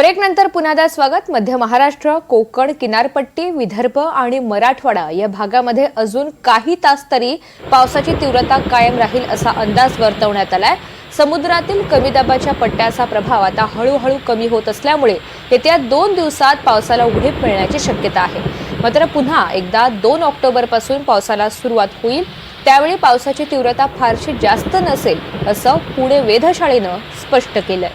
ब्रेकनंतर पुन्हा स्वागत. मध्य महाराष्ट्र कोकण किनारपट्टी विदर्भ आणि मराठवाडा या भागामध्ये अजून काही तास तरी पावसाची तीव्रता कायम राहील असा अंदाज वर्तवण्यात आलाय. समुद्रातील कमी दाबाच्या पट्ट्याचा प्रभाव आता हळूहळू कमी होत असल्यामुळे येत्या दोन दिवसात पावसाला उघडीप मिळण्याची शक्यता आहे. मात्र पुन्हा एकदा दोन ऑक्टोबरपासून पावसाला सुरुवात होईल. त्यावेळी पावसाची तीव्रता फारशी जास्त नसेल असं पुणे वेधशाळेनं स्पष्ट केलंय.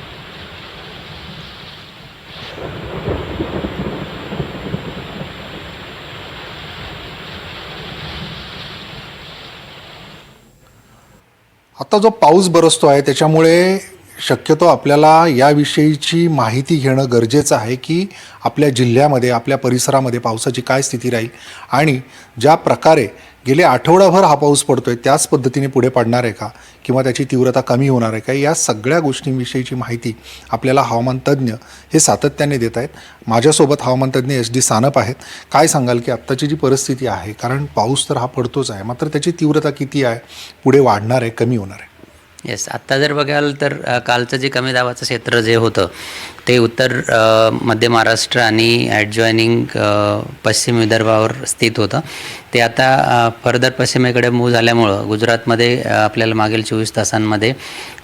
आता जो पाऊस बरसतो आहे त्याच्यामुळे शक्यतो आपल्याला याविषयीची माहिती घेणं गरजेचं आहे की आपल्या जिल्ह्यामध्ये आपल्या परिसरामध्ये पावसाची काय स्थिती राहील आणि ज्या प्रकारे गेले आठवडाभर हा पाऊस पडतो आहे त्याच पद्धतीने पुढे पडणार आहे का? किंवा त्याची तीव्रता कमी होणार आहे का? या सगळ्या गोष्टींविषयीची माहिती आपल्याला हवामान तज्ज्ञ हे सातत्याने देत आहेत. माझ्यासोबत हवामान तज्ज्ञ एस डी सानप आहेत. काय सांगाल की आत्ताची जी परिस्थिती आहे कारण पाऊस तर हा पडतोच आहे मात्र त्याची तीव्रता किती आहे पुढे वाढणार आहे कमी होणार आहे? येस आत्ता जर बघाल तर कालचं जे कमी दाबाचं क्षेत्र जे होतं ते उत्तर मध्य महाराष्ट्र आणि ॲडजॉईनिंग पश्चिम विदर्भावर स्थित होतं. ते आता फर्दर पश्चिमेकडे मूव्ह झाल्यामुळं गुजरातमध्ये आपल्याला मागील चोवीस तासांमध्ये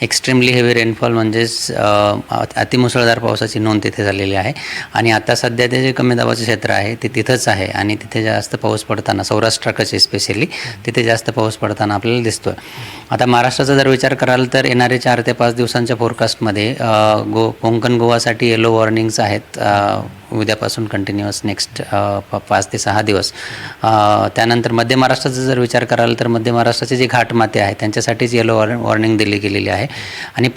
एक्स्ट्रीमली हेवी रेनफॉल म्हणजेच अतिमुसळधार पावसाची नोंद तिथे झालेली आहे. आणि आता सध्या ते जे कमी दाबाचं क्षेत्र आहे ते तिथंच आहे. आणि तिथे जास्त पाऊस पडताना सौराष्ट्राकडचे स्पेशली तिथे जास्त पाऊस पडताना आपल्याला दिसतोय. आता महाराष्ट्राचा जर विचार कराल तर येणारे चार ते पाच दिवसांच्या फोरकास्टमध्ये गो कोंकण गोवासाठी येलो वॉर्निंग्स आहेत. उद्यापासून कंटिन्युअस नेक्स्ट पाच ते सहा दिवस. त्यानंतर मध्य महाराष्ट्राचा जर विचार कराल तर मध्य महाराष्ट्राचे जे घाट माते आहेत त्यांच्यासाठीच येलो वॉर्निंग दिली गेलेली आहे. आणि